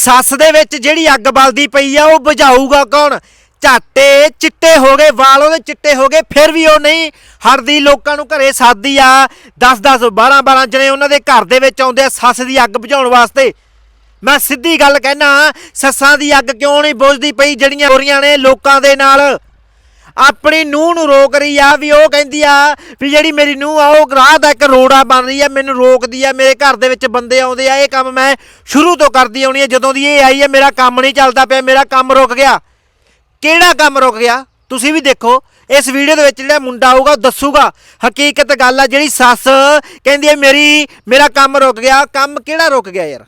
ਸੱਸ ਦੇ ਵਿੱਚ ਜਿਹੜੀ ਅੱਗ ਬਲਦੀ ਪਈ ਆ, ਉਹ ਬੁਝਾਊਗਾ ਕੌਣ? ਝਾਟੇ ਚਿੱਟੇ ਹੋ ਗਏ, ਵਾਲ ਉਹਦੇ ਚਿੱਟੇ ਹੋ ਗਏ, ਫਿਰ ਵੀ ਉਹ ਨਹੀਂ। ਹਟਦੀ ਲੋਕਾਂ ਨੂੰ ਘਰੇ ਸਾਦੀ ਆ। 10 10 12 12 ਜਣੇ ਉਹਨਾਂ ਦੇ ਘਰ ਦੇ ਵਿੱਚ ਆਉਂਦੇ ਆ ਸੱਸ ਦੀ ਅੱਗ ਬੁਝਾਉਣ ਵਾਸਤੇ। ਮੈਂ ਸਿੱਧੀ ਗੱਲ ਕਹਿਣਾ ਸੱਸਾਂ ਦੀ ਅੱਗ ਕਿਉਂ ਨਹੀਂ ਬੁਝਦੀ ਪਈ, ਜਿਹੜੀਆਂ ਹੋਰੀਆਂ ਨੇ ਲੋਕਾਂ ਦੇ ਨਾਲ? ਆਪਣੀ ਨੂੰਹ ਨੂੰ ਰੋਕ ਰਹੀ ਆ, ਵੀ ਉਹ ਕਹਿੰਦੀ ਆ ਵੀ ਜਿਹੜੀ ਮੇਰੀ ਨੂੰਹ ਆ, ਉਹ ਰਾਹ ਦਾ ਇੱਕ ਰੋੜਾ ਬਣ ਰਹੀ ਆ, ਮੈਨੂੰ ਰੋਕਦੀ ਆ, ਮੇਰੇ ਘਰ ਦੇ ਵਿੱਚ ਬੰਦੇ ਆਉਂਦੇ ਆ, ਇਹ ਕੰਮ ਮੈਂ ਸ਼ੁਰੂ ਤੋਂ ਕਰਦੀ ਆਉਣੀ ਆ, ਜਦੋਂ ਦੀ ਇਹ ਆਈ ਆ, ਮੇਰਾ ਕੰਮ ਨਹੀਂ ਚੱਲਦਾ ਪਿਆ, ਮੇਰਾ ਕੰਮ ਰੁਕ ਗਿਆ। ਕਿਹੜਾ ਕੰਮ ਰੁਕ ਗਿਆ? ਤੁਸੀਂ ਵੀ ਦੇਖੋ, ਇਸ ਵੀਡੀਓ ਦੇ ਵਿੱਚ ਜਿਹੜਾ ਮੁੰਡਾ ਆਊਗਾ, ਉਹ ਦੱਸੂਗਾ, ਹਕੀਕਤ ਗੱਲ ਆ, ਜਿਹੜੀ ਸੱਸ ਕਹਿੰਦੀ ਹੈ ਮੇਰੀ, ਮੇਰਾ ਕੰਮ ਰੁਕ ਗਿਆ, ਕੰਮ ਕਿਹੜਾ ਰੁਕ ਗਿਆ ਯਾਰ?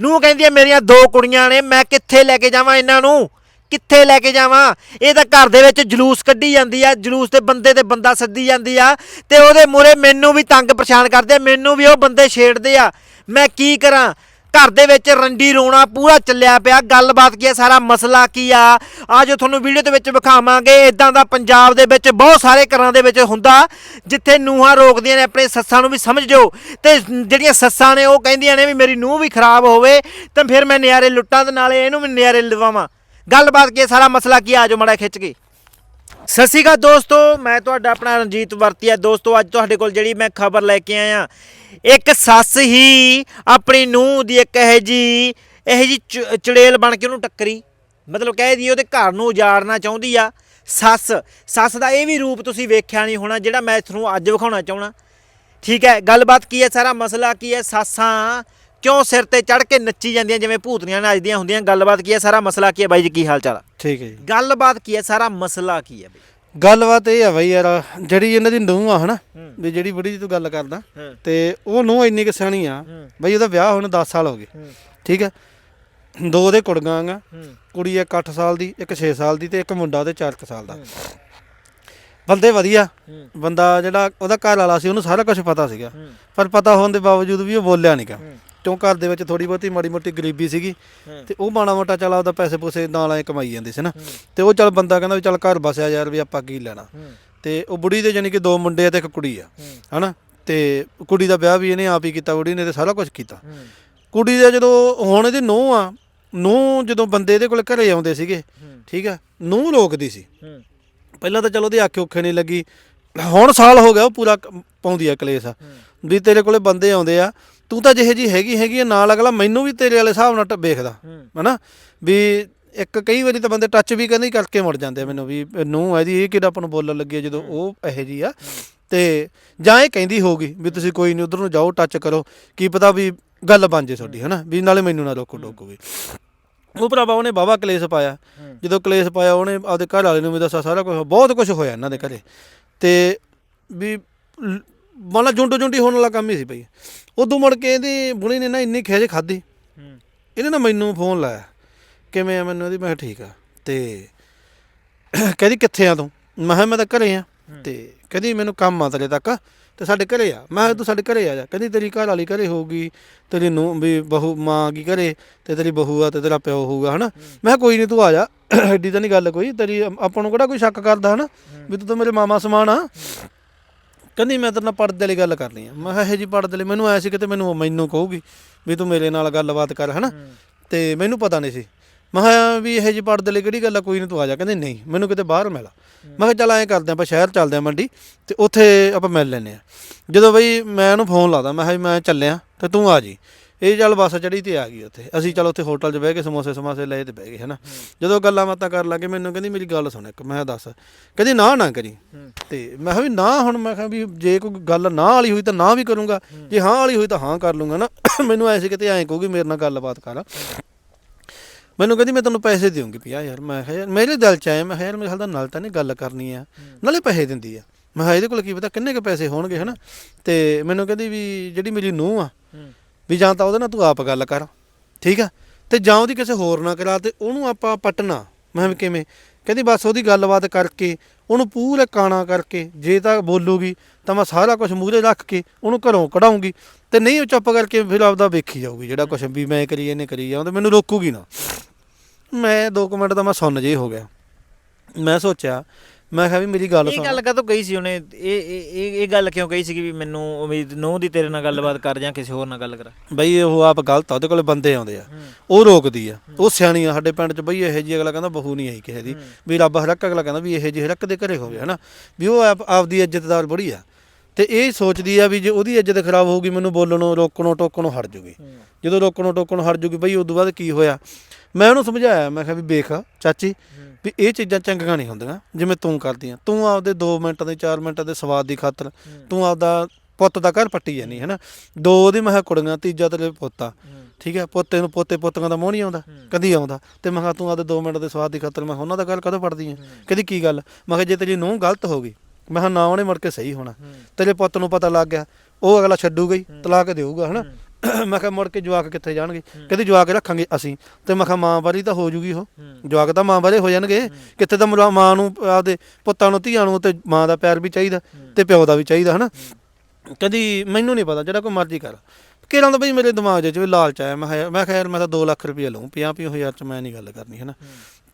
ਨੂੰ ਕਹਿੰਦੀ ਹੈ ਮੇਰੀਆਂ ਦੋ ਕੁੜੀਆਂ ਨੇ, ਮੈਂ ਕਿੱਥੇ ਲੈ ਕੇ ਜਾਵਾਂ ਇਹਨਾਂ ਨੂੰ? ਕਿੱਥੇ ਲੈ ਕੇ ਜਾਵਾਂ? ਇਹ ਤਾਂ ਘਰ ਦੇ ਵਿੱਚ ਜਲੂਸ ਕੱਢੀ ਜਾਂਦੀ ਆ, ਜਲੂਸ ਤੇ ਬੰਦੇ ਤੇ ਬੰਦਾ ਸੱਦੀ ਜਾਂਦੀ ਆ ਤੇ ਉਹਦੇ ਮੂਰੇ ਮੈਨੂੰ ਵੀ ਤੰਗ ਪਰੇਸ਼ਾਨ ਕਰਦੇ ਆ, ਮੈਨੂੰ ਵੀ ਉਹ ਬੰਦੇ ਛੇੜਦੇ ਆ। ਮੈਂ ਕੀ ਕਰਾਂ? ਘਰ ਦੇ ਵਿੱਚ ਰੰਡੀ ਰੋਣਾ ਪੂਰਾ ਚੱਲਿਆ ਪਿਆ, ਗੱਲਬਾਤ ਕੀ ਹੈ ਸਾਰਾ ਮਸਲਾ ਕੀ ਆ? ਆਜੋ ਤੁਹਾਨੂੰ ਵੀਡੀਓ ਦੇ ਵਿੱਚ ਵਿਖਾਵਾਂਗੇ ਇਦਾਂ ਦਾ ਪੰਜਾਬ ਦੇ ਵਿੱਚ ਬਹੁਤ ਸਾਰੇ ਘਰਾਂ ਦੇ ਵਿੱਚ ਹੁੰਦਾ, ਜਿੱਥੇ ਨੂੰਹਾਂ ਰੋਕਦੀਆਂ ਨੇ, ਆਪਣੇ ਸੱਸਾਂ ਨੂੰ ਵੀ ਸਮਝ ਜਾਓ। ਤੇ ਜਿਹੜੀਆਂ ਸੱਸਾਂ ਨੇ, ਉਹ ਕਹਿੰਦੀਆਂ ਨੇ ਵੀ ਮੇਰੀ ਨੂੰਹ ਵੀ ਖਰਾਬ ਹੋਵੇ, ਤਾਂ ਫਿਰ ਮੈਂ ਨਿਆਰੇ ਲੁੱਟਾਂ ਤੇ ਨਾਲੇ ਇਹਨੂੰ ਵੀ ਨਿਆਰੇ ਲਵਾਵਾਂ। ਗੱਲਬਾਤ ਕੀ ਹੈ? ਸਾਰਾ ਮਸਲਾ ਕੀ ਆ ਆਜੋ ਮੜਾ ਖਿੱਚ ਕੇ। ਸਤਿ ਸ਼੍ਰੀ ਅਕਾਲ ਦੋਸਤੋ, ਮੈਂ ਤੁਹਾਡਾ ਆਪਣਾ ਰਣਜੀਤ ਵਰਤੀਆ। ਦੋਸਤੋ, ਅੱਜ ਤੁਹਾਡੇ ਕੋਲ ਜਿਹੜੀ ਮੈਂ ਖਬਰ ਲੈ ਕੇ ਆਇਆ, ਇੱਕ ਸੱਸ ਹੀ ਆਪਣੀ ਨੂੰਹ ਦੀ ਇੱਕ ਇਹ ਜੀ ਇਹ ਜੀ ਚ- ਚੜੇਲ ਬਣ ਕੇ ਉਹਨੂੰ ਟੱਕਰੀ। ਮਤਲਬ ਕਹਿ ਦਈਏ ਉਹਦੇ ਘਰ ਨੂੰ ਉਜਾੜਨਾ ਚਾਹੁੰਦੀ ਆ ਸੱਸ। ਸੱਸ ਦਾ ਇਹ ਵੀ ਰੂਪ ਤੁਸੀਂ ਵੇਖਿਆ ਨਹੀਂ ਹੋਣਾ, ਜਿਹੜਾ ਮੈਂ ਤੁਹਾਨੂੰ ਅੱਜ ਵਿਖਾਉਣਾ ਚਾਹਣਾ ਠੀਕ ਹੈ, ਗੱਲਬਾਤ ਕੀ ਹੈ? ਸਾਰਾ ਮਸਲਾ ਕੀ ਹੈ? ਸਾਸਾਂ ਕਿਉਂ ਸਿਰ ਤੇ ਚੜ ਕੇ ਨੱਚੀ ਜਾਂਦੀਆਂ ਜਿਵੇਂ ਭੂਤਨੀਆਂ ਨੱਚਦੀਆਂ ਹੁੰਦੀਆਂ ਗੱਲਬਾਤ ਕੀ ਹੈ ਸਾਰਾ ਮਸਲਾ ਕੀ ਹੈ ਬਾਈ ਜੀ ਕੀ ਹਾਲ ਚਾਲ ਆ? ਠੀਕ ਹੈ ਜੀ। ਗੱਲਬਾਤ ਕੀ ਹੈ ਸਾਰਾ ਮਸਲਾ ਕੀ ਹੈ ਬਈ? ਗੱਲਬਾਤ ਇਹ ਆ ਬਈ ਯਾਰ ਜਿਹੜੀ ਇਹਨਾਂ ਦੀ ਨੂੰਹ ਆ ਹਨਾ। ਵੀ ਜਿਹੜੀ ਬੁੜੀ ਦੀ ਤੂੰ ਗੱਲ ਕਰਦਾ ਤੇ ਉਹ ਨੂੰਹ ਇੰਨੀ ਕਿ ਸਿਆਣੀ ਆ। ਬਈ ਉਹਦਾ ਵਿਆਹ ਹੁਣ 10 ਸਾਲ ਹੋ ਗਏ। ਠੀਕ ਹੈ ਦੋ ਉਹਦੇ ਕੁੜੀਆਂ ਆ ਕੁੜੀ ਇੱਕ 8 ਸਾਲ ਦੀ ਇੱਕ 6 ਸਾਲ ਦੀ ਤੇ ਇੱਕ ਮੁੰਡਾ ਉਹਦੇ 4 ਸਾਲ ਦਾ। ਬੰਦੇ ਵਧੀਆ ਬੰਦਾ ਜਿਹੜਾ ਉਹਦਾ ਘਰ ਵਾਲਾ ਸੀ ਉਹਨੂੰ ਸਾਰਾ ਕੁਝ ਪਤਾ ਸੀਗਾ। ਪਰ ਪਤਾ ਹੋਣ ਦੇ ਬਾਵਜੂਦ ਵੀ ਉਹ ਬੋਲਿਆ ਨਹੀਂਗਾ ਕਿਉਂ ਘਰ ਦੇ ਵਿੱਚ ਥੋੜੀ ਬਹੁਤੀ ਮਾੜੀ ਮੋਟੀ ਗਰੀਬੀ ਸੀਗੀ ਤੇ ਉਹ ਮਾੜਾ ਮੋਟਾ ਚਲਾ ਉਹਦਾ ਪੈਸੇ ਪੂਸੇ ਨਾਲ ਐ ਕਮਾਈ ਜਾਂਦੇ ਸੀ ਨਾ। ਤੇ ਉਹ ਚੱਲ ਬੰਦਾ ਕਹਿੰਦਾ ਵੀ ਚੱਲ ਘਰ ਬਸਿਆ ਯਾਰ ਵੀ ਆਪਾਂ ਕੀ ਲੈਣਾ। ਤੇ ਉਹ ਬੁੜੀ ਦੇ ਜਾਨੀ ਕਿ ਦੋ ਮੁੰਡੇ ਆ ਤੇ ਇੱਕ ਕੁੜੀ ਆ ਹਨਾ? ਤੇ ਕੁੜੀ ਦਾ ਵਿਆਹ ਵੀ ਇਹਨੇ ਆਪ ਹੀ ਕੀਤਾ ਬੁੜੀ ਨੇ ਤੇ ਸਾਰਾ ਕੁਝ ਕੀਤਾ। ਕੁੜੀ ਦਾ ਜਦੋਂ ਹੁਣ ਇਹਦੀ ਨੂੰਹ ਆ ਨੂੰਹ ਜਦੋਂ ਬੰਦੇ ਇਹਦੇ ਕੋਲ ਘਰੇ ਆਉਂਦੇ ਸੀਗੇ ਠੀਕ ਆ ਨੂੰਹ ਰੋਕਦੀ ਸੀ। ਪਹਿਲਾਂ ਤਾਂ ਚਲੋ ਉਹਦੀ ਅੱਖ ਉੱਖੇ ਨਹੀਂ ਲੱਗੀ। ਹੁਣ ਸਾਲ ਹੋ ਗਿਆ ਉਹ ਪੂਰਾ ਪਾਉਂਦੀ ਆ ਕਲੇਸ਼। ਵੀ ਤੇਰੇ ਕੋਲੇ ਬੰਦੇ ਆਉਂਦੇ ਆ ਤੂੰ ਤਾਂ ਜਿਹੇ ਜੀ ਹੈਗੀ ਹੈਗੀ ਆ, ਨਾਲ ਅਗਲਾ ਮੈਨੂੰ ਵੀ ਤੇਰੇ ਵਾਲੇ ਹਿਸਾਬ ਨਾਲ ਟ- ਵੇਖਦਾ ਹੂੰ। ਹਨਾ? ਵੀ ਇੱਕ ਕਈ ਵਾਰੀ ਤਾਂ ਬੰਦੇ ਟੱਚ ਵੀ ਕਹਿੰਦੇ ਹੀ ਕਰਕੇ ਮੁੜ ਜਾਂਦੇ ਆ ਮੈਨੂੰ ਵੀ ਨੂੰ ਇਹਦੀ ਇਹ ਕਿਹੜਾ ਆਪਾਂ ਨੂੰ ਬੋਲਣ ਲੱਗੀ ਆ ਜਦੋਂ ਉਹ ਇਹੋ ਜੀ ਆ। ਤੇ ਜਾਂ ਇਹ ਕਹਿੰਦੀ ਹੋਊਗੀ ਵੀ ਤੁਸੀਂ ਕੋਈ ਨਹੀਂ ਉਧਰ ਨੂੰ ਜਾਓ ਟੱਚ ਕਰੋ ਕੀ ਪਤਾ ਵੀ ਗੱਲ ਬਣ ਜੇ ਤੁਹਾਡੀ ਹਨਾ? ਵੀ ਨਾਲੇ ਮੈਨੂੰ ਨਾ ਰੋਕੋ ਟੋਕੋ ਵੀ ਉਹ ਭਰਾਵਾ ਉਹਨੇ ਬਾਬਾ ਕਲੇਸ਼ ਪਾਇਆ। ਜਦੋਂ ਕਲੇਸ਼ ਪਾਇਆ ਉਹਨੇ ਆਪਦੇ ਘਰ ਵਾਲੇ ਨੂੰ ਵੀ ਦੱਸਿਆ ਸਾਰਾ ਕੁਝ ਬਹੁਤ ਕੁਝ ਹੋਇਆ ਇਹਨਾਂ ਦੇ ਘਰੇ। ਤੇ ਵੀ ਮਤਲਬ ਜੁੰਡੋ ਜੁੰਡੀ ਹੋਣ ਵਾਲਾ ਕੰਮ ਹੀ ਸੀ ਭਈ ਉਦੋਂ ਮੁੜ ਕੇ ਇਹਦੀ ਬੁੜੀ ਨੇ ਨਾ ਇੰਨੀ ਖੇਜ ਖਾਦੀ ਇਹਨੇ ਨਾ ਮੈਨੂੰ ਫੋਨ ਲਾਇਆ ਕਿਵੇਂ ਆ ਮੈਨੂੰ ਇਹਦੀ? ਮੈਂ ਕਿਹਾ ਠੀਕ ਆ। ਤੇ ਕਹਿੰਦੀ ਕਿੱਥੇ ਆ ਤੂੰ? ਮੈਂ ਕਿਹਾ ਮੈਂ ਤਾਂ ਘਰੇ ਆ। ਤੇ ਕਹਿੰਦੀ ਮੈਨੂੰ ਕੰਮ ਆ ਤੇਰੇ ਤੱਕ। ਤੇ ਸਾਡੇ ਘਰੇ ਆ। ਮੈਂ ਕਿਹਾ ਤੂੰ ਸਾਡੇ ਘਰੇ ਆ ਜਾ। ਕਹਿੰਦੀ ਤੇਰੀ ਘਰ ਵਾਲੀ ਘਰੇ ਹੋਊਗੀ। ਤੇਰੀ ਨੂੰ ਵੀ ਬਹੂ ਮਾਂ ਕੀ ਘਰੇ ਤੇ ਤੇਰੀ ਬਹੂ ਆ ਤੇ ਤੇਰਾ ਪਿਓ ਹੋਊਗਾ ਹਨਾ? ਮੈਂ ਕਿਹਾ ਕੋਈ ਨਹੀਂ ਤੂੰ ਆ ਜਾ। ਐਡੀ ਤਾਂ ਨਹੀਂ ਗੱਲ ਕੋਈ। ਤੇਰੀ ਆਪਾਂ ਨੂੰ ਕਿਹੜਾ ਕੋਈ ਸ਼ੱਕ ਕਰਦਾ ਹਨਾ? ਵੀ ਤੂੰ ਤਾਂ ਮੇਰੇ ਮਾਮਾ ਸਮਾਨ ਆ। ਕਹਿੰਦੀ ਮੈਂ ਤੇਰੇ ਨਾਲ ਪਰਦੇ ਵਾਲੀ ਗੱਲ ਕਰਨੀ ਆ। ਮੈਂ ਕਿਹਾ ਇਹ ਜੀ ਪਰਦੇ ਲਈ ਮੈਨੂੰ ਐ ਸੀ ਕਿਤੇ ਮੈਨੂੰ ਮੈਨੂੰ ਕਹੂਗੀ ਵੀ ਤੂੰ ਮੇਰੇ ਨਾਲ ਗੱਲਬਾਤ ਕਰ ਹਨਾ? ਤੇ ਮੈਨੂੰ ਪਤਾ ਨਹੀਂ ਸੀ। ਮੈਂ ਕਿਹਾ ਵੀ ਇਹ ਜੀ ਪਰਦੇ ਲਈ ਕਿਹੜੀ ਗੱਲ ਆ? ਕੋਈ ਨਹੀਂ ਤੂੰ ਆ ਜਾ। ਕਹਿੰਦੇ ਨਹੀਂ ਮੈਨੂੰ ਕਿਤੇ ਬਾਹਰ ਮਿਲ ਮੈਂ ਕਿਹਾ ਚੱਲ ਐਂ ਕਰਦੇ ਆਪਾਂ ਸ਼ਹਿਰ ਚੱਲਦੇ ਆ ਮੰਡੀ ਤੇ ਉੱਥੇ ਆਪਾਂ ਮਿਲ ਲੈਨੇ ਆ। ਜਦੋਂ ਬਈ ਮੈਂ ਉਹਨੂੰ ਫੋਨ ਲਾਦਾ ਮੈਂ ਕਿਹਾ ਵੀ ਮੈਂ ਚੱਲਿਆ ਤੇ ਤੂੰ ਆ ਜੀ। ਇਹ ਚੱਲ ਬੱਸ ਚੜੀ ਤੇ ਆ ਗਈ ਉੱਥੇ। ਅਸੀਂ ਚੱਲ ਉੱਥੇ ਹੋਟਲ 'ਚ ਬਹਿ ਕੇ ਸਮੋਸੇ ਸਮਾਸੇ ਲਏ ਤੇ ਬਹਿ ਗਏ ਹਨਾ। ਜਦੋਂ ਗੱਲਾਂ ਬਾਤਾਂ ਕਰਨ ਲੱਗੇ ਮੈਨੂੰ ਕਹਿੰਦੀ ਮੇਰੀ ਗੱਲ ਸੁਣ ਇੱਕ ਮੈਂ ਕਿਹਾ ਦੱਸ। ਕਹਿੰਦੀ ਨਾ ਨਾ ਕਰੀ। ਤੇ ਮੈਂ ਕਿਹਾ ਵੀ ਨਾ ਹੁਣ ਮੈਂ ਕਿਹਾ ਵੀ ਜੇ ਕੋਈ ਗੱਲ ਨਾ ਵਾਲੀ ਹੋਈ ਤਾਂ ਨਾ ਵੀ ਕਰੂੰਗਾ। ਜੇ ਹਾਂ ਵਾਲੀ ਹੋਈ ਤਾਂ ਹਾਂ ਕਰ ਲੂੰਗਾ ਨਾ ਮੈਨੂੰ ਐਸੇ ਕਿਤੇ ਐਂ ਕਹੂਗੀ ਮੇਰੇ ਨਾਲ ਗੱਲਬਾਤ ਕਰ। ਮੈਨੂੰ ਕਹਿੰਦੀ ਮੈਂ ਤੈਨੂੰ ਪੈਸੇ ਦੇਵਾਂਗੀ ਪਿਆ ਯਾਰ ਮੈਂ ਕਿਹਾ ਯਾਰ ਮੇਰੇ ਦਿਲ ਚ ਆਇਆ ਮੈਂ ਕਿਹਾ ਯਾਰ ਮੇਰੇ ਹਾਲ ਦਾ ਨਾਲ ਤਾਂ ਨਹੀਂ ਗੱਲ ਕਰਨੀ ਆ। ਨਾਲੇ ਪੈਸੇ ਦਿੰਦੀ ਆ। ਮੈਂ ਕਿਹਾ ਇਹਦੇ ਕੋਲ ਕੀ ਪਤਾ ਕਿੰਨੇ ਕੁ ਪੈਸੇ ਹੋਣਗੇ ਹਨਾ। ਤੇ ਮੈਨੂੰ ਕਹਿੰਦੀ ਵੀ ਜਿਹੜੀ ਮੇਰੀ ਨੂੰਹ ਆ ਵੀ ਜਾਂ ਤਾਂ ਉਹਦੇ ਨਾਲ ਤੂੰ ਆਪ ਗੱਲ ਕਰ, ਠੀਕ ਆ? ਤੇ ਜਾਂ ਉਹਦੀ ਕਿਸੇ ਹੋਰ ਨਾਲ ਕਰਾ ਤੇ ਉਹਨੂੰ ਆਪਾਂ ਪਟਣਾ। ਮੈਂ ਵੀ ਕਿਵੇਂ? ਕਹਿੰਦੀ ਬਸ ਉਹਦੀ ਗੱਲਬਾਤ ਕਰਕੇ, ਉਹਨੂੰ ਪੂਰੇ ਕਾਣਾ ਕਰਕੇ, ਜੇ ਤਾਂ ਬੋਲੂਗੀ ਤਾਂ ਮੈਂ ਸਾਰਾ ਕੁਝ ਮੂਹਰੇ ਰੱਖ ਕੇ ਉਹਨੂੰ ਘਰੋਂ ਕਢਾਉਂਗੀ। ਤੇ ਨਹੀਂ ਉਹ ਚੁੱਪ ਕਰਕੇ ਫਿਰ ਆਪਦਾ ਵੇਖੀ ਜਾਊਗੀ ਜਿਹੜਾ ਕੁਝ ਵੀ ਮੈਂ ਕਰੀ ਇਹਨੇ ਕਰੀ ਜਾਉਂ ਤੇ ਮੈਨੂੰ ਰੋਕੂਗੀ ਨਾ। ਮੈਂ ਦੋ ਕੁ ਮਿੰਟ ਤਾਂ ਮੈਂ ਸੁੰਨ ਜੇ ਹੋ ਗਿਆ। ਮੈਂ ਸੋਚਿਆ ਮੈਂ ਕਿਹਾ ਵੀ ਮੇਰੀ ਗੱਲ ਇਹ ਸੁਣ। ਗੱਲ ਕਦੋਂ ਕਹੀ ਸੀ ਉਹਨੇ? ਇਹ ਇਹ ਇਹ- ਗੱਲ ਕਿਉਂ ਕਹੀ ਸੀ ਕਿ ਵੀ ਮੈਨੂੰ ਉਮੀਦ ਨੋ ਦੀ ਤੇਰੇ ਨਾਲ ਗੱਲਬਾਤ ਕਰ ਜਾਂ ਕਿਸੇ ਹੋਰ ਨਾਲ ਗੱਲ ਕਰਾ? ਬਈ ਉਹ ਆਪ ਗਲਤ ਆ ਉਹਦੇ ਕੋਲੇ ਬੰਦੇ ਆਉਂਦੇ ਆ। ਉਹ ਰੋਕਦੀ ਆ। ਉਹ ਸਿਆਣੀ ਆ ਸਾਡੇ ਪਿੰਡ 'ਚ। ਬਈ ਇਹੋ ਜੀ ਅਗਲਾ ਕਹਿੰਦਾ ਬਹੂ ਨਹੀਂ ਆਈ ਕਿਸੇ ਦੀ। ਵੀ ਰੱਬ ਹਰਕ ਅਗਲਾ ਕਹਿੰਦਾ ਵੀ ਇਹੋ ਜੀ ਹਰਕ ਦੇ ਘਰੇ ਹੋਵੇ ਹਨਾ? ਵੀ ਉਹ ਆਪ ਆਪਦੀ ਇੱਜ਼ਤਦਾਰ ਬੜੀ ਆ। ਤੇ ਇਹ ਸੋਚਦੀ ਆ ਵੀ ਜੇ ਉਹਦੀ ਇੱਜ਼ਤ ਖਰਾਬ ਹੋਊਗੀ ਮੈਨੂੰ ਬੋਲਣੋਂ ਰੋਕਣੋਂ ਟੋਕਣੋਂ ਹਟ ਜੂਗੀ। ਜਦੋਂ ਰੋਕਣੋਂ ਟੋਕਣੋਂ ਹਟ ਜੂਗੀ ਬਈ ਉਦੋਂ ਬਾਅਦ ਕੀ ਹੋਇਆ? ਮੈਂ ਉਹਨੂੰ ਸਮਝਾਇਆ ਮੈਂ ਕਿਹਾ ਵੀ ਵੇਖ ਚਾਚੀ ਵੀ ਇਹ ਚੀਜ਼ਾਂ ਚੰਗੀਆਂ ਨਹੀਂ ਹੁੰਦੀਆਂ ਜਿਵੇਂ ਤੂੰ ਕਰਦੀ ਆ ਤੂੰ ਆਪਦੇ 2 ਮਿੰਟ ਦੇ 4 ਮਿੰਟ ਦੇ ਸਵਾਦ ਦੀ ਖਾਤਰ ਤੂੰ ਆਪਦਾ ਪੁੱਤ ਦਾ ਘਰ ਪੱਟੀ ਜਾਨੀ ਹੈ ਨਾ ਦੋ ਉਹਦੀ ਮੈਂ ਕੁੜੀਆਂ ਤੀਜਾ ਤੇਰੇ ਪੁੱਤਾ। ਠੀਕ ਹੈ? ਪੋਤੇ ਨੂੰ ਪੋਤੇ ਪੁੱਤਾਂ ਦਾ ਮੋਹ ਨਹੀਂ ਆਉਂਦਾ ਕਦੀ ਆਉਂਦਾ। ਤੇ ਮੈਂ ਕਿਹਾ ਤੂੰ ਆਪਦੇ 2 ਮਿੰਟ ਦੇ ਸਵਾਦ ਦੀ ਖਾਤਰ ਮੈਂ ਉਹਨਾਂ ਦਾ ਗੱਲ ਕਦੋਂ ਪੜਦੀ ਹੈ? ਕਹਿੰਦੀ ਕੀ ਗੱਲ? ਮੈਂ ਕਿਹਾ ਜੇ ਤੇਰੀ ਨੂੰਹ ਗਲਤ ਹੋ ਗਈ ਮੈਂ ਕਿਹਾ ਨਾ ਉਹਨੇ ਮੁੜ ਕੇ ਸਹੀ ਹੋਣਾ। ਤੇਰੇ ਪੁੱਤ ਨੂੰ ਪਤਾ ਲੱਗ ਗਿਆ ਉਹ ਅਗਲਾ ਛੱਡੂਗਾ ਹੀ। ਤਲਾਕ ਦੇਊਗਾ ਹਨਾ? ਮੈਂ ਕਿਹਾ ਮੁੜ ਕੇ ਜਵਾਕ ਕਿੱਥੇ ਜਾਣਗੇ? ਕਹਿੰਦੀ ਜਵਾਕ ਰੱਖਾਂਗੇ ਅਸੀਂ। ਤੇ ਮੈਂ ਕਿਹਾ ਮਾਂ ਬਾਰੀ ਤਾਂ ਹੋ ਜੂਗੀ ਉਹ। ਜਵਾਕ ਤਾਂ ਮਾਂ ਬਾਰੇ ਹੋ ਜਾਣਗੇ। ਕਿੱਥੇ ਤਾਂ ਮਾਂ ਨੂੰ ਆਪਦੇ ਪੁੱਤਾਂ ਨੂੰ ਧੀਆਂ ਨੂੰ ਤੇ ਮਾਂ ਦਾ ਪਿਆਰ ਵੀ ਚਾਹੀਦਾ ਤੇ ਪਿਓ ਦਾ ਵੀ ਚਾਹੀਦਾ ਹਨਾ? ਕਹਿੰਦੀ ਮੈਨੂੰ ਨਹੀਂ ਪਤਾ ਜਿਹੜਾ ਕੋਈ ਮਰਜ਼ੀ ਕਰ। ਕਿਹੜਾ ਤਾਂ ਬਈ ਮੇਰੇ ਦਿਮਾਗ 'ਚ ਵੀ ਲਾਲਚ ਆਇਆ ਮੈਂ ਮੈਂ ਯਾਰ ਮੈਂ ਤਾਂ 2 ਲੱਖ ਰੁਪਏ ਲਵਾਂ 50 ਹਜ਼ਾਰ 'ਚ ਮੈਂ ਨਹੀਂ ਗੱਲ ਕਰਨੀ ਹੈ। ਨਾ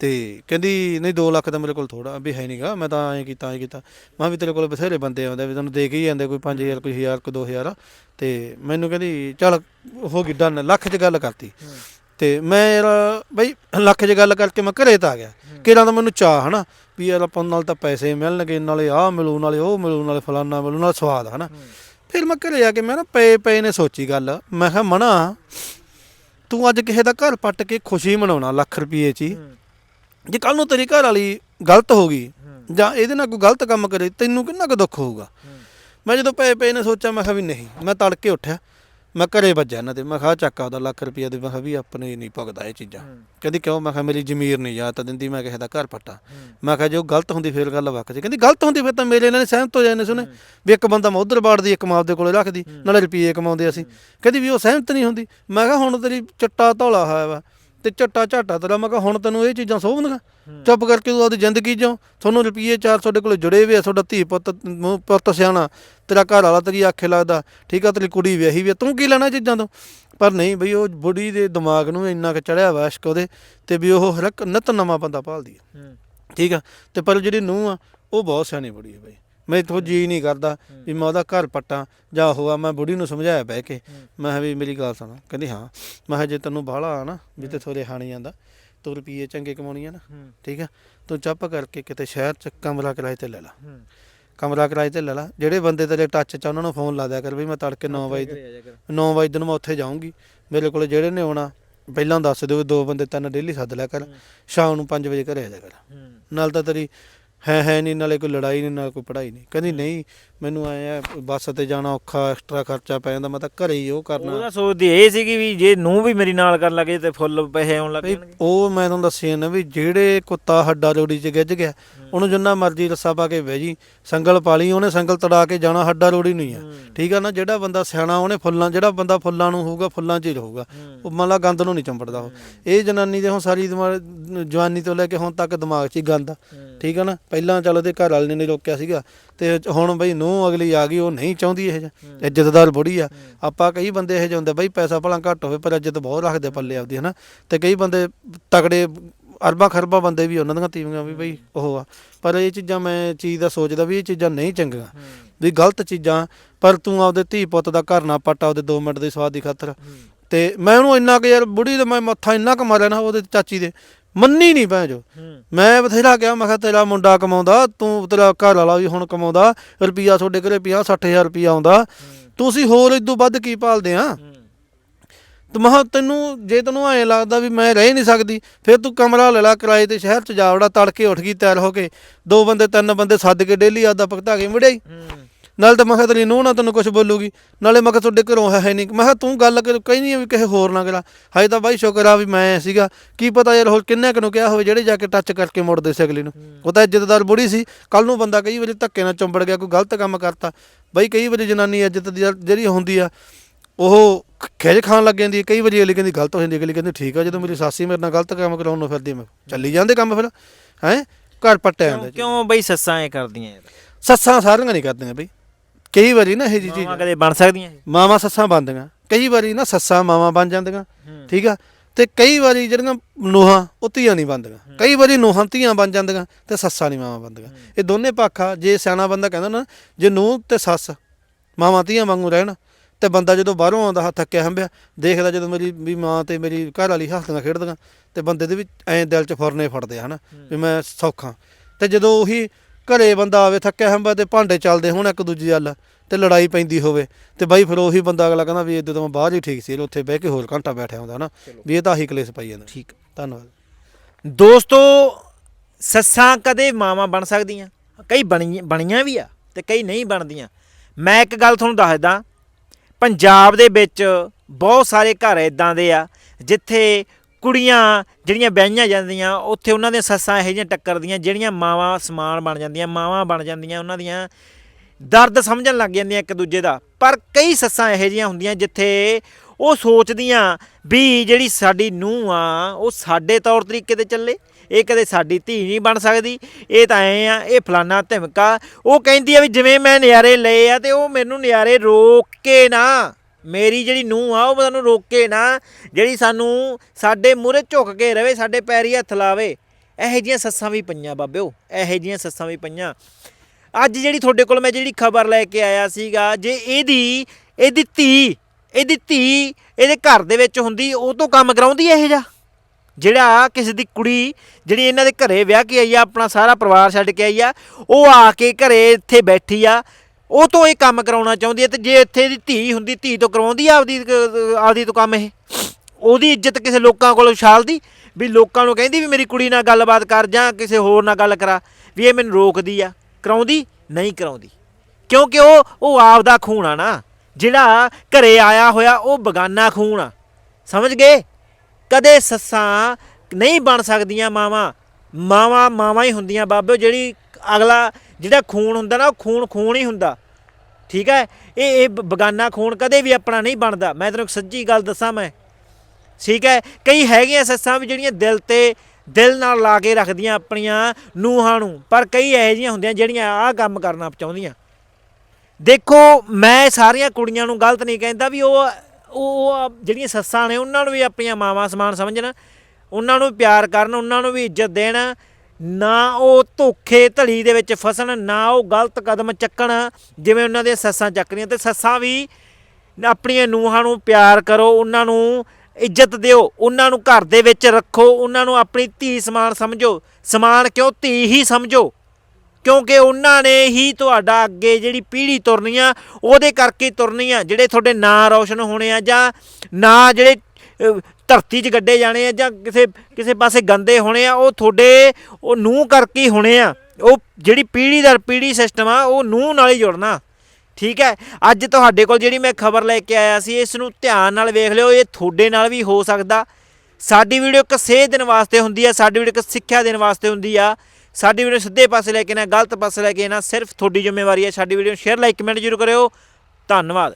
ਤੇ ਕਹਿੰਦੀ ਨਹੀਂ 2 ਲੱਖ ਤਾਂ ਮੇਰੇ ਕੋਲ ਥੋੜਾ ਵੀ ਹੈ ਨਹੀਂਗਾ ਮੈਂ ਤਾਂ ਐਂ ਕੀਤਾ ਐਂ ਕੀਤਾ। ਮੈਂ ਵੀ ਤੇਰੇ ਕੋਲ ਬਥੇਰੇ ਬੰਦੇ ਆਉਂਦੇ ਵੀ ਤੁਹਾਨੂੰ ਦੇ ਕੇ ਹੀ ਜਾਂਦੇ ਕੋਈ 5000 ਕੋਈ 1000 ਕੋਈ 2000 ਤੇ ਮੈਨੂੰ ਕਹਿੰਦੀ ਚੱਲ ਹੋ ਗਈ ਡਨ ਲੱਖ 'ਚ ਗੱਲ ਕਰਤੀ। ਤੇ ਮੈਂ ਯਾਰ ਬਈ ਲੱਖ 'ਚ ਗੱਲ ਕਰਕੇ ਮੈਂ ਘਰੇ ਤਾਂ ਆ ਗਿਆ। ਕਿਹੜਾ ਤਾਂ ਮੈਨੂੰ ਚਾਹ ਹਨਾ? ਵੀ ਯਾਰ ਆਪਾਂ ਨਾਲ ਤਾਂ ਪੈਸੇ ਮਿਲਣਗੇ ਨਾਲੇ ਆਹ ਮਿਲੂ ਨਾਲੇ ਉਹ ਮਿਲੂ ਨਾਲੇ ਫਲਾਨਾ ਮਿਲੂ ਨਾਲ ਸਵਾਦ ਹਨਾ? ਫਿਰ ਮੈਂ ਘਰੇ ਆ ਕੇ ਮੈਂ ਨਾ ਪਏ ਪਏ ਨੇ ਸੋਚੀ ਗੱਲ। ਮੈਂ ਕਿਹਾ ਮਨਾ ਤੂੰ ਅੱਜ ਕਿਸੇ ਦਾ ਘਰ ਪੱਟ ਕੇ ਖੁਸ਼ੀ ਮਨਾਉਣਾ ਲੱਖ ਰੁਪਏ 'ਚ ਹੀ। ਜੇ ਕੱਲ ਨੂੰ ਤੇਰੀ ਘਰ ਵਾਲੀ ਗਲਤ ਹੋ ਗਈ ਜਾਂ ਇਹਦੇ ਨਾਲ ਕੋਈ ਗਲਤ ਕੰਮ ਕਰੇ ਤੈਨੂੰ ਕਿੰਨਾ ਕੁ ਦੁੱਖ ਹੋਊਗਾ? ਮੈਂ ਜਦੋਂ ਪਏ ਪਏ ਨੇ ਸੋਚਿਆ ਮੈਂ ਕਿਹਾ ਵੀ ਨਹੀਂ ਮੈਂ ਤੜਕੇ ਉੱਠਿਆ ਮੈਂ ਘਰੇ ਵੱਜਿਆ ਇਹਨਾਂ ਦੇ ਮੈਂ ਕਿਹਾ ਚੱਕ ਆਪਦਾ ਲੱਖ ਰੁਪਏ ਦੇ ਮੈਂ ਕਿਹਾ ਵੀ ਆਪਣੇ ਨਹੀਂ ਭੁਗਦਾ ਇਹ ਚੀਜ਼ਾਂ। ਕਹਿੰਦੀ ਕਿਉਂ? ਮੈਂ ਕਿਹਾ ਮੇਰੀ ਜ਼ਮੀਰ ਨਹੀਂ ਯਾਦ ਤਾਂ ਦਿੰਦੀ ਮੈਂ ਕਿਸੇ ਦਾ ਘਰ ਪੱਟਾ। ਮੈਂ ਕਿਹਾ ਜੇ ਉਹ ਗਲਤ ਹੁੰਦੀ ਫੇਰ ਗੱਲ ਵੱਖ ਸੀ ਕਹਿੰਦੀ ਗਲਤ ਹੁੰਦੀ ਫਿਰ ਤਾਂ ਮੇਰੇ ਨਾਲ ਸਹਿਮਤ ਹੋ ਜਾਂਦੇ ਸੁਣੇ ਵੀ ਇੱਕ ਬੰਦਾ ਮੈਂ ਉਧਰ ਬਾੜਦੀ ਇੱਕ ਮਾਂ ਆਪਦੇ ਕੋਲੇ ਰੱਖਦੀ ਨਾਲੇ ਰੁਪਏ ਕਮਾਉਂਦੇ ਅਸੀਂ। ਕਹਿੰਦੀ ਵੀ ਉਹ ਸਹਿਮਤ ਨਹੀਂ ਹੁੰਦੀ। ਮੈਂ ਕਿਹਾ ਹੁਣ ਤੇਰੀ ਚਿੱਟਾ ਧੌਲਾ ਹੋਇਆ ਵਾ ਤੇ ਝੱਟਾ ਝਾਟਾ ਤੇਰਾ। ਮੈਂ ਕਿਹਾ ਹੁਣ ਤੈਨੂੰ ਇਹ ਚੀਜ਼ਾਂ ਸੋਭਣਗੀਆਂ ਚੁੱਪ ਕਰਕੇ ਤੂੰ ਆਪਦੀ ਜ਼ਿੰਦਗੀ ਜਿਉ। ਤੁਹਾਨੂੰ ਰੁਪਏ 4 ਤੁਹਾਡੇ ਕੋਲ ਜੁੜੇ ਹੋਏ ਆ ਤੁਹਾਡਾ ਧੀ ਪੁੱਤ ਨੂੰ ਪੁੱਤ ਸਿਆਣਾ। ਤੇਰਾ ਘਰ ਵਾਲਾ ਤੇਰੀ ਆਖੇ ਲੱਗਦਾ। ਠੀਕ ਆ ਤੇਰੀ ਕੁੜੀ ਵਿਆਹੀ ਵੀ ਆ, ਤੂੰ ਕੀ ਲੈਣਾ ਚੀਜ਼ਾਂ ਤੋਂ? ਪਰ ਨਹੀਂ ਬਈ ਉਹ ਬੁੜੀ ਦੇ ਦਿਮਾਗ ਨੂੰ ਇੰਨਾ ਕੁ ਚੜਿਆ ਵਾ ਇਸ਼ਕ ਉਹਦੇ ਤੇ ਵੀ ਉਹ ਹਰ ਇੱਕ ਨਿਤ ਨਵਾਂ ਬੰਦਾ ਭਾਲਦੀ ਆ। ਠੀਕ ਆ ਤੇ ਪਰ ਜਿਹੜੀ ਨੂੰਹ ਆ ਉਹ ਬਹੁਤ ਸਿਆਣੀ ਬੁੜੀ ਹੈ ਬਈ। ਮੈਂ ਇਥੋਂ ਜੀ ਨਹੀਂ ਕਰਦਾ ਵੀ ਮੈਂ ਉਹਦਾ ਘਰ ਪੱਟਾਂ ਜਾਂ ਹੋਆ ਮੈਂ ਬੁੜੀ ਨੂੰ ਸਮਝਾਇਆ ਬਹਿ ਕੇ। ਮੈਂ ਕਿਹਾ ਵੀ ਮੇਰੀ ਗੱਲ ਸੁਣ। ਕਹਿੰਦੀ ਹਾਂ। ਮੈਂ ਕਿਹਾ ਜੇ ਤੈਨੂੰ ਬਾਹਲਾ ਆ ਨਾ ਵੀ ਤੇ ਥੋੜੇ ਹਾਣੀ ਜਾਂਦਾ ਤੂੰ ਰੁਪਈਏ ਚੰਗੇ ਕਮਾਉਣੀ ਆ ਨਾ ਠੀਕ ਆ? ਤੂੰ ਚੁੱਪ ਕਰਕੇ ਕਿਤੇ ਸ਼ਹਿਰ ਚ ਕਮਰਾ ਕਿਰਾਏ ਤੇ ਲੈ ਲੈ। ਕਮਰਾ ਕਿਰਾਏ ਤੇ ਲੈ ਲੈ। ਜਿਹੜੇ ਬੰਦੇ ਤੇਰੇ ਟੱਚ ਚ ਉਹਨਾਂ ਨੂੰ ਫੋਨ ਲਾ ਦਿਆ ਕਰ ਵੀ ਮੈਂ ਤੜਕੇ 9 ਵਜੇ 9 ਵਜੇ ਨੂੰ ਮੈਂ ਉੱਥੇ ਜਾਊਂਗੀ। ਮੇਰੇ ਕੋਲ ਜਿਹੜੇ ਨੇ ਆਉਣਾ ਪਹਿਲਾਂ ਦੱਸ ਦਿਓ ਦੋ ਬੰਦੇ ਤਿੰਨ ਡੇਲੀ ਸੱਦ ਲਿਆ ਕਰ। ਸ਼ਾਮ ਨੂੰ 5 ਵਜੇ ਘਰੇ ਆ ਜਾ ਕਰ। ਨਾਲ ਤਾਂ ਤੇਰੀ ਹੈ ਹੈ ਨਹੀਂ ਨਾਲੇ ਕੋਈ ਲੜਾਈ ਨਹੀਂ ਨਾਲ ਕੋਈ ਪੜ੍ਹਾਈ ਨਹੀਂ। ਕਹਿੰਦੀ ਨਹੀਂ ਮੈਨੂੰ ਆਇਆ ਬੱਸ ਤੇ ਜਾਣਾ ਔਖਾ ਐਕਸਟਰਾ ਖਰਚਾ ਪੈ ਜਾਂਦਾ ਮੈਂ ਤਾਂ ਘਰੇ ਹੀ ਉਹ ਕਰਨਾ। ਉਹਦਾ ਸੋਚਦੀ ਇਹ ਸੀਗੀ ਵੀ ਜੇ ਨੂੰ ਵੀ ਮੇਰੀ ਨਾਲ ਕਰਨ ਲੱਗੇ ਤੇ ਫੁੱਲ ਪੈਸੇ ਆਉਣ ਲੱਗ ਜਾਣਗੇ। ਉਹ ਮੈਂ ਤੁਹਾਨੂੰ ਦੱਸਿਆ ਨਾ ਵੀ ਜਿਹੜੇ ਕੁੱਤਾ ਹੱਡਾ ਰੋੜੀ 'ਚ ਗਿੱਜ ਗਿਆ ਉਹਨੂੰ ਜਿੰਨਾ ਮਰਜ਼ੀ ਰੱਸਾ ਪਾ ਕੇ ਬਹਿ ਜੀ ਸੰਗਲ ਪਾ ਲਈ ਉਹਨੇ ਸੰਗਲ ਤੜਾ ਕੇ ਜਾਣਾ ਹੱਡਾ ਰੋੜੀ ਨਹੀਂ ਆ। ਠੀਕ ਆ ਨਾ ਜਿਹੜਾ ਬੰਦਾ ਸਿਆਣਾ ਉਹਨੇ ਫੁੱਲਾਂ ਜਿਹੜਾ ਬੰਦਾ ਫੁੱਲਾਂ ਨੂੰ ਹੋਊਗਾ ਫੁੱਲਾਂ 'ਚ ਹੀ ਰਹੂਗਾ। ਉਹ ਮੰਨ ਲਾ ਗੰਦ ਨੂੰ ਨਹੀਂ ਚੰਬੜਦਾ ਉਹ। ਇਹ ਜਨਾਨੀ ਦੇ ਹੁਣ ਸਾਰੀ ਦਿਮਾਗ ਜਵਾਨੀ ਤੋਂ ਲੈ ਕੇ ਹੁਣ ਤੱਕ ਦਿਮਾਗ 'ਚ ਹੀ ਗੰਦ ਆ। ਠੀਕ ਆ ਨਾ ਪਹਿਲਾਂ ਚੱਲ ਉਹਦੇ ਘਰ ਵਾਲੇ ਨੇ ਰੋਕਿਆ ਸੀਗਾ ਤੇ ਹੁਣ ਬਈ ਨੂੰ ਅਗਲੀ ਆ ਗਈ, ਉਹ ਨਹੀਂ ਚਾਹੁੰਦੀ ਇਹ ਜਿਹਾ। ਇੱਜ਼ਤਦਾਰ ਬੁੜੀ ਆ। ਆਪਾਂ ਕਈ ਬੰਦੇ ਇਹ ਹੁੰਦੇ, ਬਈ ਪੈਸਾ ਭਲਾ ਘੱਟ ਹੋਵੇ, ਪਰ ਇੱਜ਼ਤ ਬਹੁਤ ਰੱਖਦੇ ਪੱਲੇ ਆਪਦੀ, ਹਨਾ। ਤੇ ਕਈ ਬੰਦੇ ਤਕੜੇ, ਅਰਬਾਂ ਖਰਬਾਂ ਬੰਦੇ ਵੀ ਉਹਨਾਂ ਦੀਆਂ ਤੀਵੀਆਂ ਵੀ ਬਈ ਉਹ ਆ। ਪਰ ਇਹ ਚੀਜ਼ਾਂ ਮੈਂ ਚੀਜ਼ ਦਾ ਸੋਚਦਾ ਵੀ ਇਹ ਚੀਜ਼ਾਂ ਨਹੀਂ ਚੰਗੀਆਂ। ਵੀ ਗਲਤ ਚੀਜ਼ਾਂ, ਪਰ ਤੂੰ ਆਪਦੇ ਧੀ ਪੁੱਤ ਦਾ ਘਰ ਨਾ ਪੱਟਾ ਉਹਦੇ 2 ਮਿੰਟ ਦੀ ਸਵਾਦ ਦੀ ਖਾਤਰ। ਤੇ ਮੈਂ ਉਹਨੂੰ ਇੰਨਾ ਕਿ ਯਾਰ, ਬੁੜੀ ਦਾ ਮੈਂ ਮੱਥਾ ਇੰਨਾ ਕੁ ਮਾਰਿਆ ਨਾ ਉਹਦੇ ਚਾਚੀ ਦੇ ਮੰਨੀ ਨਹੀਂ ਭੈਣ ਜੋ ਮੈਂ ਬਥੇਰਾ ਕਿਹਾ ਮੈਂ ਕਿਹਾ ਤੇਰਾ ਮੁੰਡਾ ਕਮਾਉਂਦਾ ਤੂੰ ਤੇਰਾ ਘਰ ਵਾਲਾ ਵੀ ਹੁਣ ਕਮਾਉਂਦਾ ਰੁਪਿਆ ਤੁਹਾਡੇ ਘਰੇ 50 60000 ਰੁਪਿਆ ਆਉਂਦਾ। ਤੁਸੀਂ ਹੋਰ ਇਦੋਂ ਵੱਧ ਕੀ ਭਾਲਦੇ ਆ? ਤੇ ਮਹਾ ਤੈਨੂੰ ਜੇ ਤੈਨੂੰ ਐਂ ਲੱਗਦਾ ਵੀ ਮੈਂ ਰਹਿ ਨਹੀਂ ਸਕਦੀ ਫਿਰ ਤੂੰ ਕਮਰਾ ਲੈ ਲੈ ਕਿਰਾਏ ਤੇ ਸ਼ਹਿਰ ਚ ਜਾ ਵੜਾ ਤੜਕੇ ਉੱਠ ਗਈ ਤਿਆਰ ਹੋ ਕੇ ਦੋ ਬੰਦੇ ਤਿੰਨ ਬੰਦੇ ਸੱਦ ਕੇ ਡੇਲੀ ਆਦਾ ਭਗਤਾ ਕੇ ਮੁੜਿਆ ਹੀ। ਨਾਲ ਤਾਂ ਮੈਂ ਕਿਹਾ ਤੇਰੀ ਨੂੰਹ ਨਾ ਤੈਨੂੰ ਕੁਝ ਬੋਲੂਗੀ ਨਾਲੇ ਮੈਂ ਕਿਹਾ ਤੁਹਾਡੇ ਘਰੋਂ ਹੈ ਹੈ ਨਹੀਂ। ਮੈਂ ਕਿਹਾ ਤੂੰ ਗੱਲ ਕਰ ਕਹਿੰਦੀ ਆ ਵੀ ਕਿਸੇ ਹੋਰ ਨਾਲ ਕਰਾ ਹਜੇ ਤਾਂ ਬਾਈ ਸ਼ੁਕਰ ਆ ਵੀ ਮੈਂ ਸੀਗਾ। ਕੀ ਪਤਾ ਯਾਰ ਹੋਰ ਕਿੰਨੇ ਕੁ ਨੂੰ ਕਿਹਾ ਹੋਵੇ ਜਿਹੜੇ ਜਾ ਕੇ ਟੱਚ ਕਰਕੇ ਮੁੜਦੇ ਸੀ ਅਗਲੇ ਨੂੰ। ਉਹ ਤਾਂ ਇੱਜ਼ਤਦਾਰ ਬੁੜੀ ਸੀ। ਕੱਲ ਨੂੰ ਬੰਦਾ ਕਈ ਵਾਰੀ ਧੱਕੇ ਨਾਲ ਚੰਬੜ ਗਿਆ ਕੋਈ ਗਲਤ ਕੰਮ ਕਰਤਾ। ਬਾਈ ਕਈ ਵਾਰੀ ਜਨਾਨੀ ਇੱਜ਼ਤ ਦੀ ਜਿਹੜੀ ਹੁੰਦੀ ਆ ਉਹ ਖਿਜ ਖਾਣ ਲੱਗ ਜਾਂਦੀ ਹੈ ਕਈ ਵਾਰੀ ਅਗਲੀ ਕਹਿੰਦੀ ਗਲਤ ਹੋ ਜਾਂਦੀ ਅਗਲੀ ਕਹਿੰਦੀ ਠੀਕ ਆ ਜਦੋਂ ਮੇਰੀ ਸਾਸੀ ਮੇਰੇ ਨਾਲ ਗਲਤ ਕੰਮ ਕਰਾਉਣ ਨੂੰ ਫਿਰਦੀ ਮੈਂ ਚੱਲੀ ਜਾਂਦੇ ਕੰਮ ਫਿਰ। ਹੈ? ਘਰ ਪੱਟਿਆ ਜਾਂਦਾ ਕਿਉਂ ਬਈ ਸੱਸਾਂ ਇਹ ਕਰਦੀਆਂ ਸੱਸਾਂ ਸਾਰੀਆਂ ਨਹੀਂ ਕਰਦੀਆਂ ਬਈ। ਕਈ ਵਾਰੀ ਨਾ ਇਹ ਜੀ ਚੀਜ਼ ਮਾਵਾਂ ਕਦੇ ਬਣ ਸਕਦੀਆਂ ਇਹ? ਮਾਵਾਂ ਸੱਸਾਂ ਬਣਦੀਆਂ। ਕਈ ਵਾਰੀ ਨਾ ਸੱਸਾਂ ਮਾਵਾਂ ਬਣ ਜਾਂਦੀਆਂ ਠੀਕ ਆ? ਤੇ ਕਈ ਵਾਰੀ ਜਿਹੜੀਆਂ ਨੋਹਾਂ ਉਹ ਧੀਆਂ ਨਹੀਂ ਬਣਦੀਆਂ। ਕਈ ਵਾਰੀ ਨੋਹਾਂ ਧੀਆਂ ਬਣ ਜਾਂਦੀਆਂ ਤੇ ਸੱਸਾਂ ਨਹੀਂ ਮਾਵਾਂ ਬਣਦੀਆਂ। ਇਹ ਦੋਨੇ ਪੱਖ ਆ। ਜੇ ਸਿਆਣਾ ਬੰਦਾ ਕਹਿੰਦਾ ਨਾ ਜੇ ਨੂੰਹ ਤੇ ਸੱਸ ਮਾਵਾਂ ਧੀਆਂ ਵਾਂਗੂ ਰਹਿਣ ਤੇ ਬੰਦਾ ਜਦੋਂ ਬਾਹਰੋਂ ਆਉਂਦਾ ਹੱਥ ਥੱਕਿਆ ਹੰਬਿਆ ਦੇਖਦਾ ਜਦੋਂ ਮੇਰੀ ਵੀ ਮਾਂ ਤੇ ਮੇਰੀ ਘਰ ਵਾਲੀ ਹੱਸਦੀਆਂ ਖੇਡਦੀਆਂ ਤੇ ਬੰਦੇ ਦੇ ਵੀ ਐਂ ਦਿਲ 'ਚ ਫੁਰਨੇ ਫੜਦੇ ਆ ਹਨਾ? ਵੀ ਮੈਂ ਸੌਖਾਂ। ਤੇ ਜਦੋਂ ਉਹੀ ਘਰੇ ਬੰਦਾ ਆਵੇ ਥੱਕਿਆ ਹੰਬਿਆ ਤੇ ਭਾਂਡੇ ਚੱਲਦੇ ਹੋਣ ਇੱਕ ਦੂਜੀ ਵੱਲ ਤੇ ਲੜਾਈ ਪੈਂਦੀ ਹੋਵੇ। ਤੇ ਬਾਈ ਫਿਰ ਉਹੀ ਬੰਦਾ ਅਗਲਾ ਕਹਿੰਦਾ ਵੀ ਇਦੋਂ ਤਾਂ ਮੈਂ ਬਾਹਰ ਹੀ ਠੀਕ ਸੀ ਉੱਥੇ ਬਹਿ ਕੇ ਹੋਰ ਘੰਟਾ ਬੈਠਿਆ ਹੁੰਦਾ ਨਾ ਵੀ ਇਹ ਤਾਂ ਆਹੀ ਕਲੇਸ਼ ਪਾਈ ਜਾਂਦਾ। ਠੀਕ। ਧੰਨਵਾਦ। ਦੋਸਤੋ ਸੱਸਾਂ ਕਦੇ ਮਾਵਾਂ ਬਣ ਸਕਦੀਆਂ? ਕਈ ਬਣੀ ਬਣੀਆਂ ਵੀ ਆ ਤੇ ਕਈ ਨਹੀਂ ਬਣਦੀਆਂ। ਮੈਂ ਇੱਕ ਗੱਲ ਤੁਹਾਨੂੰ ਦੱਸਦਾ ਪੰਜਾਬ ਦੇ ਵਿੱਚ ਬਹੁਤ ਸਾਰੇ ਘਰ ਇਦਾਂ ਦੇ ਆ ਜਿੱਥੇ ਕੁੜੀਆਂ ਜਿਹੜੀਆਂ ਵਿਆਹੀਆਂ ਜਾਂਦੀਆਂ, ਉੱਥੇ ਉਹਨਾਂ ਦੀਆਂ ਸੱਸਾਂ ਇਹੋ ਜਿਹੀਆਂ ਟੱਕਰਦੀਆਂ ਜਿਹੜੀਆਂ ਮਾਵਾਂ ਸਮਾਨ ਬਣ ਜਾਂਦੀਆਂ, ਮਾਵਾਂ ਬਣ ਜਾਂਦੀਆਂ, ਉਹਨਾਂ ਦੀਆਂ ਦਰਦ ਸਮਝਣ ਲੱਗ ਜਾਂਦੀਆਂ ਇੱਕ ਦੂਜੇ ਦਾ। ਪਰ ਕਈ ਸੱਸਾਂ ਇਹੋ ਜਿਹੀਆਂ ਹੁੰਦੀਆਂ ਜਿੱਥੇ ਉਹ ਸੋਚਦੀਆਂ ਵੀ ਜਿਹੜੀ ਸਾਡੀ ਨੂੰਹ ਆ, ਉਹ ਸਾਡੇ ਤੌਰ ਤਰੀਕੇ ਤੇ ਚੱਲੇ। ਇਹ ਕਦੇ ਸਾਡੀ ਧੀ ਨਹੀਂ ਬਣ ਸਕਦੀ, ਇਹ ਤਾਂ ਐ ਆ, ਇਹ ਫਲਾਨਾ ਧਮਕਾ। ਉਹ ਕਹਿੰਦੀ ਆ ਵੀ ਜਿਵੇਂ ਮੈਂ ਨਿਆਰੇ ਲਏ ਆ ਤੇ ਉਹ ਮੈਨੂੰ ਨਿਆਰੇ ਰੋਕ ਕੇ ਨਾ ਮੇਰੀ ਜਿਹੜੀ ਨੂੰਹ ਆ, ਉਹ ਸਾਨੂੰ ਰੋਕੇ ਨਾ, ਜਿਹੜੀ ਸਾਨੂੰ ਸਾਡੇ ਮੂਹਰੇ ਝੁਕ ਕੇ ਰਵੇ, ਸਾਡੇ ਪੈਰੀ ਹੱਥ ਲਾਵੇ। ਇਹੋ ਜਿਹੀਆਂ ਸੱਸਾਂ ਵੀ ਪਈਆਂ ਬਾਬਿਓ, ਇਹੋ ਜਿਹੀਆਂ ਸੱਸਾਂ ਵੀ ਪਈਆਂ। ਅੱਜ ਜਿਹੜੀ ਤੁਹਾਡੇ ਕੋਲ ਮੈਂ ਜਿਹੜੀ ਖਬਰ ਲੈ ਕੇ ਆਇਆ ਸੀਗਾ, ਜੇ ਇਹਦੀ ਇਹਦੀ ਧੀ ਇਹਦੀ ਧੀ ਇਹਦੇ ਘਰ ਦੇ ਵਿੱਚ ਹੁੰਦੀ, ਉਹ ਤੋਂ ਕੰਮ ਕਰਾਉਂਦੀ ਇਹ ਜਾ ਜਿਹੜਾ ਕਿਸੇ ਦੀ ਕੁੜੀ, ਜਿਹੜੀ ਇਹਨਾਂ ਦੇ ਘਰੇ ਵਿਆਹ ਕੇ ਆਈ ਆ, ਆਪਣਾ ਸਾਰਾ ਪਰਿਵਾਰ ਛੱਡ ਕੇ ਆਈ ਆ, ਉਹ ਆ ਕੇ ਘਰੇ ਇੱਥੇ ਬੈਠੀ ਆ ਉਹ ਤੋਂ ਇਹ ਕੰਮ ਕਰਾਉਣਾ ਚਾਹੁੰਦੀ ਹੈ ਤੇ ਜੇ ਇੱਥੇ ਦੀ ਧੀ ਹੁੰਦੀ ਧੀ ਤੋਂ ਕਰਵਾਉਂਦੀ ਆ ਆਪਦੀ ਅਹ, ਆਪਦੀ ਤੋਂ ਕੰਮ ਇਹ। ਉਹਦੀ ਇੱਜ਼ਤ ਕਿਸੇ ਲੋਕਾਂ ਕੋਲ ਉਛਾਲਦੀ ਵੀ ਲੋਕਾਂ ਨੂੰ ਕਹਿੰਦੀ ਵੀ ਮੇਰੀ ਕੁੜੀ ਨਾਲ ਗੱਲਬਾਤ ਕਰ ਜਾਂ ਕਿਸੇ ਹੋਰ ਨਾਲ ਗੱਲ ਕਰਾ ਵੀ ਇਹ ਮੈਨੂੰ ਰੋਕਦੀ ਆ। ਕਰਾਉਂਦੀ ਨਹੀਂ ਕਰਾਉਂਦੀ। ਕਿਉਂਕਿ ਉਹ ਉਹ ਆਪਦਾ ਖੂਨ ਆ ਨਾ। ਜਿਹੜਾ ਘਰੇ ਆਇਆ ਹੋਇਆ ਉਹ ਬਗਾਨਾ ਖੂਨ ਆ। ਸਮਝ ਗਏ? ਕਦੇ ਸੱਸਾਂ ਨਹੀਂ ਬਣ ਸਕਦੀਆਂ ਮਾਵਾਂ। ਮਾਵਾਂ ਮਾਵਾਂ ਹੀ ਹੁੰਦੀਆਂ ਬਾਬੇ ਜਿਹੜੀ ਅਗਲਾ ਜਿਹੜਾ ਖੂਨ ਹੁੰਦਾ ਨਾ, ਉਹ ਖੂਨ ਖੂਨ ਹੀ ਹੁੰਦਾ। ਠੀਕ ਹੈ? ਇਹ ਇਹ ਬਗਾਨਾ ਖੂਨ ਕਦੇ ਵੀ ਆਪਣਾ ਨਹੀਂ ਬਣਦਾ। ਮੈਂ ਤੈਨੂੰ ਇੱਕ ਸੱਚੀ ਗੱਲ ਦੱਸਾਂ ਮੈਂ। ਠੀਕ ਹੈ? ਕਈ ਹੈਗੀਆਂ ਸੱਸਾਂ ਵੀ ਜਿਹੜੀਆਂ ਦਿਲ ਤੇ ਦਿਲ ਨਾਲ ਲਾ ਕੇ ਰੱਖਦੀਆਂ ਆਪਣੀਆਂ ਨੂੰਹਾਂ ਨੂੰ। ਪਰ ਕਈ ਇਹੋ ਜਿਹੀਆਂ ਹੁੰਦੀਆਂ ਜਿਹੜੀਆਂ ਆਹ ਕੰਮ ਕਰਨਾ ਚਾਹੁੰਦੀਆਂ। ਦੇਖੋ, ਮੈਂ ਸਾਰੀਆਂ ਕੁੜੀਆਂ ਨੂੰ ਗਲਤ ਨਹੀਂ ਕਹਿੰਦਾ ਵੀ ਉਹ ਉਹ ਉਹ ਜਿਹੜੀਆਂ ਸੱਸਾਂ ਨੇ, ਉਹਨਾਂ ਨੂੰ ਵੀ ਆਪਣੀਆਂ ਮਾਵਾਂ ਸਮਾਨ ਸਮਝਣ। ਉਹਨਾਂ ਨੂੰ ਵੀ ਪਿਆਰ ਕਰਨ, ਉਹਨਾਂ ਨੂੰ ਵੀ ਇੱਜ਼ਤ ਦੇਣ। ਨਾ ਉਹ ਧੋਖੇ ਧੜੀ ਦੇ ਵਿੱਚ ਫਸਣ, ਨਾ ਉਹ ਗਲਤ ਕਦਮ ਚੱਕਣ, ਜਿਵੇਂ ਉਹਨਾਂ ਦੀਆਂ ਸੱਸਾਂ ਚੱਕਦੀਆਂ। ਤੇ ਸੱਸਾਂ ਵੀ ਆਪਣੀਆਂ ਨੂੰਹਾਂ ਨੂੰ ਪਿਆਰ ਕਰੋ, ਉਹਨਾਂ ਨੂੰ ਇੱਜ਼ਤ ਦਿਓ, ਉਹਨਾਂ ਨੂੰ ਘਰ ਦੇ ਵਿੱਚ ਰੱਖੋ, ਉਹਨਾਂ ਨੂੰ ਆਪਣੀ ਧੀ ਸਮਾਨ ਸਮਝੋ। ਸਮਾਨ ਕਿਉਂ? ਧੀ ਹੀ ਸਮਝੋ। ਕਿਉਂਕਿ ਉਹਨਾਂ ਨੇ ਹੀ ਤੁਹਾਡਾ ਅੱਗੇ ਜਿਹੜੀ ਪੀੜ੍ਹੀ ਤੁਰਨੀ ਆ ਉਹਦੇ ਕਰਕੇ ਤੁਰਨੀ ਆ ਜਿਹੜੇ ਤੁਹਾਡੇ ਨਾਂ ਰੌਸ਼ਨ ਹੋਣੇ ਆ ਜਾਂ ਨਾਂ ਜਿਹੜੇ ਧਰਤੀ 'ਚ ਗੱਡੇ ਜਾਣੇ ਆ ਜਾਂ ਕਿਸੇ ਕਿਸੇ ਪਾਸੇ ਗੰਦੇ ਹੋਣੇ ਆ, ਉਹ ਤੁਹਾਡੇ, ਉਹ ਨੂੰਹ ਕਰਕੇ ਹੋਣੇ ਆ। ਉਹ ਜਿਹੜੀ ਪੀੜ੍ਹੀ ਦਰ ਪੀੜ੍ਹੀ ਸਿਸਟਮ ਆ, ਉਹ ਨੂੰਹ ਨਾਲ ਹੀ ਜੁੜਨਾ। ਠੀਕ ਹੈ? ਅੱਜ ਤੁਹਾਡੇ ਕੋਲ ਜਿਹੜੀ ਮੈਂ ਖਬਰ ਲੈ ਕੇ ਆਇਆ ਸੀ, ਇਸ ਨੂੰ ਧਿਆਨ ਨਾਲ ਵੇਖ ਲਿਓ, ਇਹ ਤੁਹਾਡੇ ਨਾਲ ਵੀ ਹੋ ਸਕਦਾ। ਸਾਡੀ ਵੀਡੀਓ ਇੱਕ ਸੇਧ ਦੇਣ ਵਾਸਤੇ ਹੁੰਦੀ ਆ, ਸਾਡੀ ਵੀਡੀਓ ਇੱਕ ਸਿੱਖਿਆ ਦੇਣ ਵਾਸਤੇ ਹੁੰਦੀ ਆ। ਸਾਡੀ ਵੀਡੀਓ ਸਿੱਧੇ ਪਾਸੇ ਲੈ ਕੇ ਨਾ, ਗਲਤ ਪਾਸੇ ਲੈ ਕੇ ਨਾ, ਸਿਰਫ ਤੁਹਾਡੀ ਜ਼ਿੰਮੇਵਾਰੀ ਹੈ ਸਾਡੀ ਵੀਡੀਓ ਸ਼ੇਅਰ ਲਾਈਕ ਕਮੈਂਟ ਜ਼ਰੂਰ ਕਰਿਓ। ਧੰਨਵਾਦ।